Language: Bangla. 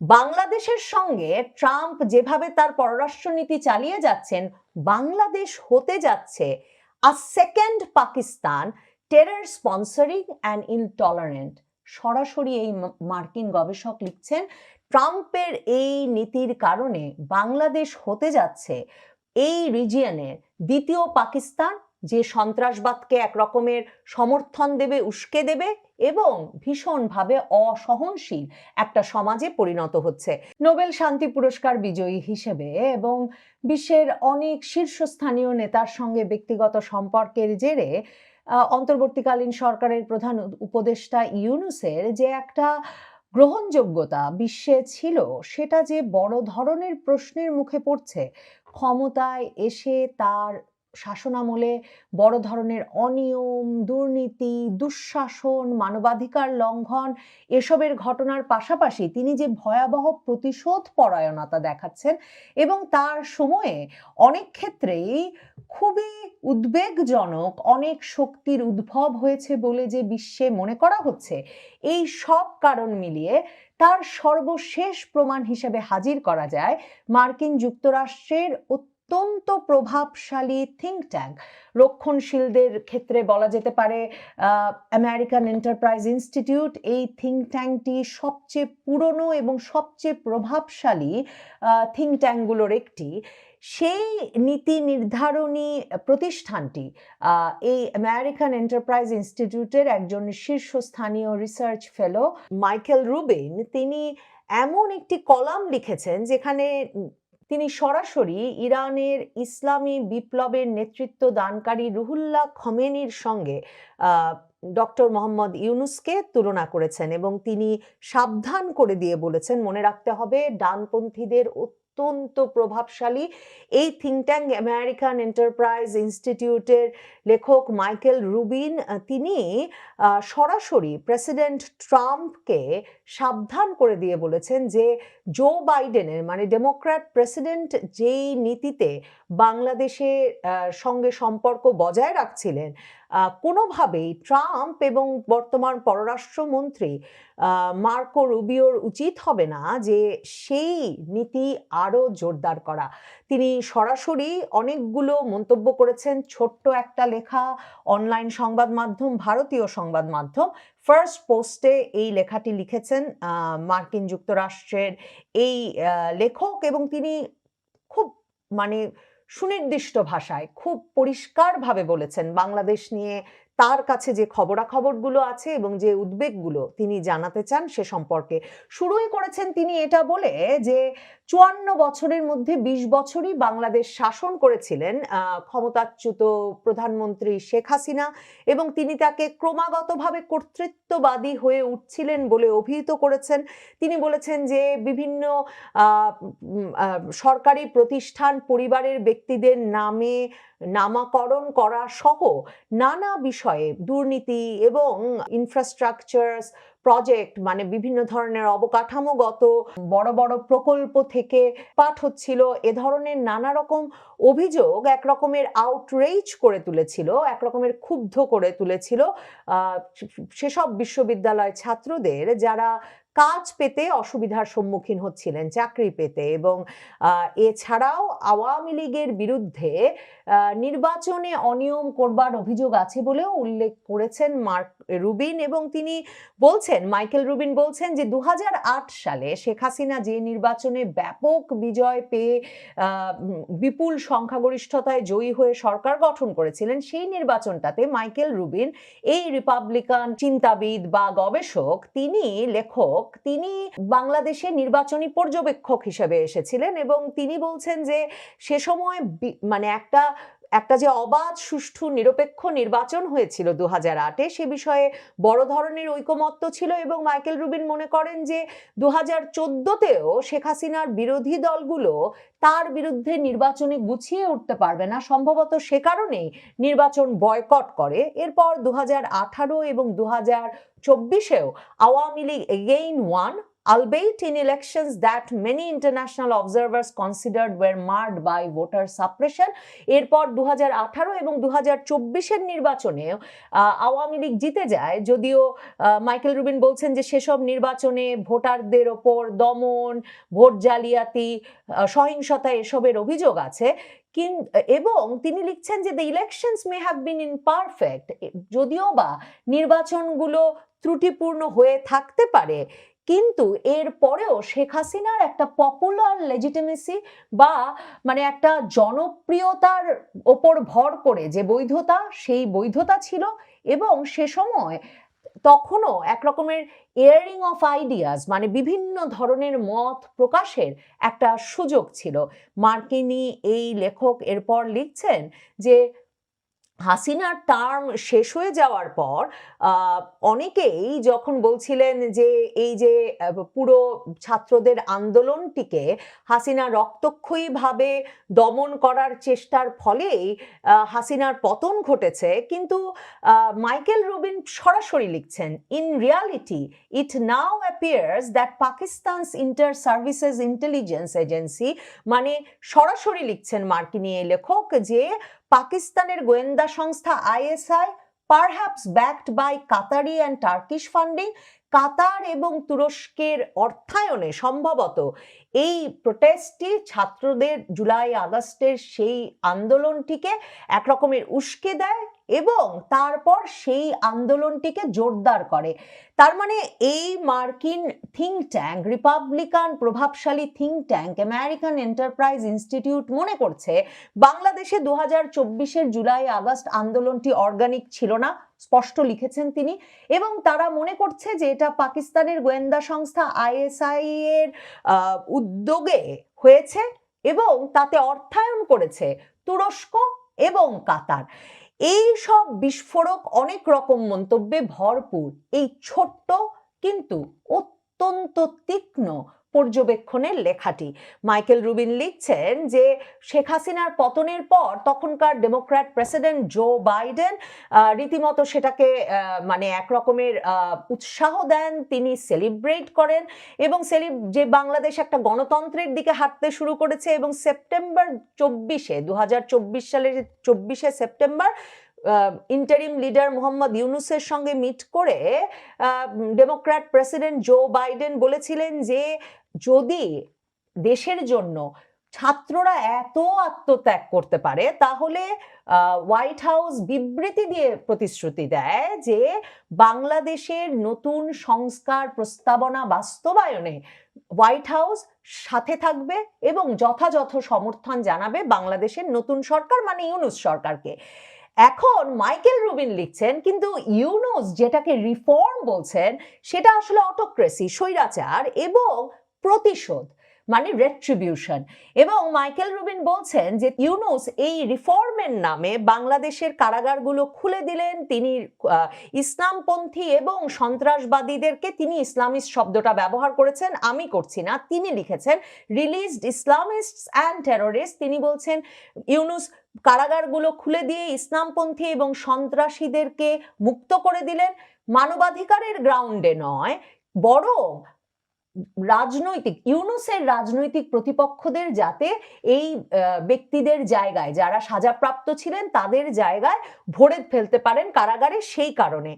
বাংলাদেশের সঙ্গে ট্রাম্প যেভাবে তার পররাষ্ট্রনীতি চালিয়ে যাচ্ছেন, বাংলাদেশ হতে যাচ্ছে a second Pakistan terror sponsoring and intolerant সরাসরি এই মার্কিন গবেষক লিখছেন, ট্রাম্পের এই নীতির কারণে বাংলাদেশ হতে যাচ্ছে এই রিজিয়নের দ্বিতীয় পাকিস্তান, যে সন্ত্রাসবাদকে এক রকমের সমর্থন দেবে, উস্কে দেবে এবং ভীষণভাবে অসহনশীল একটা সমাজে পরিণত হচ্ছে। নোবেল শান্তি পুরস্কার বিজয়ী হিসেবে এবং বিশ্বের অনেক শীর্ষস্থানীয় নেতার সঙ্গে ব্যক্তিগত সম্পর্কের জেরে অন্তর্বর্তীকালীন সরকারের প্রধান উপদেষ্টা ইউনুসের যে একটা গ্রহণযোগ্যতা বিশ্বে ছিল, সেটা যে বড় ধরনের প্রশ্নের মুখে পড়ছে, ক্ষমতায় এসে তার শাসনামলে বড় ধরনের অনিয়ম, দুর্নীতি, দুঃশাসন, মানবাধিকার লঙ্ঘন এসবের ঘটনার পাশাপাশি তিনি যে ভয়াবহ প্রতিশোধ পরায়ণতা দেখাচ্ছেন এবং তার সময়ে অনেক ক্ষেত্রেই খুবই উদ্বেগজনক অনেক শক্তির উদ্ভব হয়েছে বলে যে বিশ্বে মনে করা হচ্ছে, এই সব কারণ মিলিয়ে তার সর্বশেষ প্রমাণ হিসেবে হাজির করা যায় মার্কিন যুক্তরাষ্ট্রের অত্যন্ত প্রভাবশালী থিঙ্ক ট্যাঙ্ক রক্ষণশীলদের ক্ষেত্রে বলা যেতে পারে আমেরিকান এন্টারপ্রাইজ ইনস্টিটিউট এই থিঙ্ক ট্যাঙ্কটি সবচেয়ে পুরনো এবং সবচেয়ে প্রভাবশালী থিঙ্ক ট্যাঙ্কগুলোর একটি। সেই নীতি নির্ধারণী প্রতিষ্ঠানটি এই আমেরিকান এন্টারপ্রাইজ ইনস্টিটিউটের একজন শীর্ষস্থানীয় রিসার্চ ফেলো মাইকেল রুবিন তিনি এমন একটি কলাম লিখেছেন যেখানে তিনি সরাসরি ইরানের ইসলামী বিপ্লবের নেতৃত্ব দানকারী রুহুল্লাহ খমেনির সঙ্গে ডক্টর মোহাম্মদ ইউনুসকে তুলনা করেছেন এবং তিনি সাবধান করে দিয়ে বলেছেন, মনে রাখতে হবে ডানপন্থীদের অত্যন্ত প্রভাবশালী। এই থিঙ্ক ট্যাঙ্ক আমেরিকান এন্টারপ্রাইজ ইনস্টিটিউটের লেখক মাইকেল রুবিন তিনি সরাসরি প্রেসিডেন্ট ট্রাম্পকে সাবধান করে দিয়ে বলেছেন যে, জো বাইডেনের মানে ডেমোক্র্যাট প্রেসিডেন্ট যেই নীতিতে বাংলাদেশের সঙ্গে সম্পর্ক বজায় রাখছিলেন কোনোভাবেই ট্রাম্প এবং বর্তমান পররাষ্ট্রমন্ত্রী মার্কো রুবিওর উচিত হবে না যে সেই নীতি আরও জোরদার করা। তিনি সরাসরি অনেকগুলো মন্তব্য করেছেন, ছোট্ট একটা লেখা, অনলাইন সংবাদ মাধ্যম, ভারতীয় সংবাদ মাধ্যম। ফার্স্ট পোস্টে এই লেখাটি লিখেছেন মার্কিন যুক্তরাষ্ট্রের এই লেখক এবং তিনি খুব মানে সুনির্দিষ্ট ভাষায় খুব পরিষ্কারভাবে বলেছেন। বাংলাদেশ নিয়ে তার কাছে যে খবরাখবরগুলো আছে এবং যে উদ্বেগগুলো তিনি জানাতে চান সে সম্পর্কে। শুরুই করেছেন তিনি এটা বলে যে, চুয়ান্ন বছরের মধ্যে ২০ বছরই বাংলাদেশ শাসন করেছিলেন ক্ষমতাচ্যুত প্রধানমন্ত্রী শেখ হাসিনা এবং তিনি তাকে ক্রমাগতভাবে কর্তৃত্ববাদী হয়ে উঠছিলেন বলে অভিহিত করেছেন। তিনি বলেছেন যে, বিভিন্ন সরকারি প্রতিষ্ঠান পরিবারের ব্যক্তিদের নামে, নামাকরণ করা সহ নানা বিষয়ে দুর্নীতি এবং ইনফ্রাস্ট্রাকচার প্রজেক্ট মানে বিভিন্ন ধরনের অবকাঠামোগত বড় বড় প্রকল্প থেকে পাঠ হচ্ছিল। এ ধরনের নানা রকম অভিযোগ এক রকমের করে তুলেছিল এক রকমের ক্ষুব্ধ করে তুলেছিল। সেসব বিশ্ববিদ্যালয় ছাত্রদের যারা কাজ পেতে অসুবিধার সম্মুখীন হচ্ছিলেন, চাকরি পেতে এবং এছাড়াও আওয়ামী লীগের বিরুদ্ধে নির্বাচনে অনিয়ম করবার অভিযোগ আছে বলেও উল্লেখ করেছেন মার্ক রুবিন এবং তিনি বলছেন, মাইকেল রুবিন বলছেন যে দু হাজার আট সালে শেখ হাসিনা যে নির্বাচনে ব্যাপক বিজয় পেয়ে বিপুল সংখ্যাগরিষ্ঠতায় জয়ী হয়ে সরকার গঠন করেছিলেন, সেই নির্বাচনটাতে মাইকেল রুবিন এই রিপাবলিকান চিন্তাবিদ বা গবেষক, তিনি লেখক তিনি বাংলাদেশে নির্বাচনী পর্যবেক্ষক হিসেবে এসেছিলেন এবং তিনি বলছেন যে সে সময় মানে একটা একটা যে অবাধ, সুষ্ঠু, নিরপেক্ষ নির্বাচন হয়েছিল দু হাজার আটে, সে বিষয়ে বড় ধরনের ঐকমত্য ছিল এবং মাইকেল রুবিন মনে করেন যে দু হাজার চোদ্দোতেও শেখ হাসিনার বিরোধী দলগুলো তার বিরুদ্ধে নির্বাচনে গুছিয়ে উঠতে পারবে না। সম্ভবত সে কারণেই নির্বাচন বয়কট করে। এরপর দু হাজার আঠারো এবং দু হাজার চব্বিশেও Awami League again won albeit in elections that many international observers considered were marred by voter suppression, এরপর দুহাজার আঠারো এবং দু হাজার নির্বাচনে আওয়ামী লীগ জিতে যায়। যদিও মাইকেল রুবিন বলছেন যে সেসব নির্বাচনে ভোটারদের ওপর দমন, ভোট জালিয়াতি সহিংসতা এসবের অভিযোগ আছে। এবং তিনি লিখছেন যে the elections may have been imperfect যদিও বা নির্বাচনগুলো ত্রুটিপূর্ণ হয়ে থাকতে পারে কিন্তু এর পরেও শেখ হাসিনার একটা পপুলার লেজিটিমেসি বা মানে একটা জনপ্রিয়তার ওপর ভর করে যে বৈধতা, সেই বৈধতা ছিল এবং সে সময় তখনও এক রকমের এয়ারিং অফ আইডিয়াস মানে বিভিন্ন ধরনের মত প্রকাশের একটা সুযোগ ছিল। মার্কিনি এই লেখক এরপর লিখছেন যে হাসিনার টার্ম শেষ হয়ে যাওয়ার পর অনেকেই যখন বলছিলেন যে এই যে পুরো ছাত্রদের আন্দোলনটিকে হাসিনা রক্তক্ষয়ীভাবে দমন করার চেষ্টার ফলেই হাসিনার পতন ঘটেছে। কিন্তু মাইকেল রুবিন সরাসরি লিখছেন in reality it now that Pakistan's Inter Services Intelligence agency মানে সরাসরি লিখছেন মার্কিনী এই লেখক যে পাকিস্তানের গোয়েন্দা সংস্থা ISI perhaps backed by Qatari and Turkish funding Qatar এবং তুরস্কের অর্থায়নে সম্ভবত এই প্রোটেস্টটি ছাত্রদের জুলাই আগস্টের সেই আন্দোলনটিকে একরকমের উস্কে দেয়। এবং তারপর সেই আন্দোলনটিকে জোরদার করে। তার মানে এই মার্কিন থিঙ্ক ট্যাঙ্ক, রিপাবলিকান প্রভাবশালী think tank, American Enterprise Institute মনে করছে, বাংলাদেশে দু হাজার চব্বিশের জুলাই, আগস্ট আন্দোলনটি অর্গানিক ছিল না, স্পষ্ট লিখেছেন তিনি, এবং তারা মনে করছে যে এটা পাকিস্তানের গোয়েন্দা সংস্থা আইএসআই এর উদ্যোগে হয়েছে এবং তাতে অর্থায়ন করেছে তুরস্ক এবং কাতার। এই সব বিস্ফোরক অনেক রকম মন্তব্যে ভরপুর। এই ছোট্ট কিন্তু অত্যন্ত তীক্ষ্ণ পর্যবেক্ষণের লেখাটি। মাইকেল রুবিন লিখছেন যে, শেখ হাসিনার পতনের পর তখনকার ডেমোক্র্যাট প্রেসিডেন্ট জো বাইডেন রীতিমতো সেটাকে মানে এক রকমের উৎসাহ দেন, তিনি সেলিব্রেট করেন এবং সেলিব, যে বাংলাদেশ একটা গণতন্ত্রের দিকে হাঁটতে শুরু করেছে এবং সেপ্টেম্বর চব্বিশে দু হাজার চব্বিশ সালের চব্বিশে সেপ্টেম্বর ইন্টারিম লিডার মোহাম্মদ ইউনুসের সঙ্গে মিট করে ডেমোক্র্যাট প্রেসিডেন্ট জো বাইডেন বলেছিলেন যে যদি দেশের জন্য ছাত্ররা এত আত্মত্যাগ করতে পারে, তাহলে হোয়াইট হাউস বিবৃতি দিয়ে প্রতিশ্রুতি দেয় যে বাংলাদেশের নতুন সংস্কার প্রস্তাবনা বাস্তবায়নে হোয়াইট হাউস সাথে থাকবে এবং যথাযথ সমর্থন জানাবে বাংলাদেশের নতুন সরকার মানে ইউনুস সরকারকে। এখন মাইকেল রুবিন লিখছেন, কিন্তু ইউনুস যেটাকে রিফর্ম বলছেন, সেটা আসলে অটোক্রেসি স্বৈরাচার এবং প্রতিশোধ মানে রেট্রিবিউশন এবং মাইকেল রুবিন বলছেন যে ইউনুস এই রিফর্মের নামে বাংলাদেশের কারাগারগুলো খুলে দিলেন। তিনি ইসলামপন্থী এবং সন্ত্রাসবাদীদেরকে তিনি ইসলামিস্ট শব্দটা ব্যবহার করেছেন, আমি করছি না। তিনি লিখেছেন রিলিজড ইসলামিস্ট অ্যান্ড টেরোরিস্ট তিনি বলছেন, ইউনুস কারাগারগুলো খুলে দিয়ে ইসলামপন্থী এবং সন্ত্রাসীদেরকে মুক্ত করে দিলেন। মানবাধিকারের গ্রাউন্ডে নয়, বরং রাজনৈতিক, ইউনুসের রাজনৈতিক প্রতিপক্ষদের যাতে এই ব্যক্তিদের জায়গায় যারা সাজাপ্রাপ্ত ছিলেন তাদের জায়গায় ভরে ফেলতে পারেন কারাগারে সেই কারণে।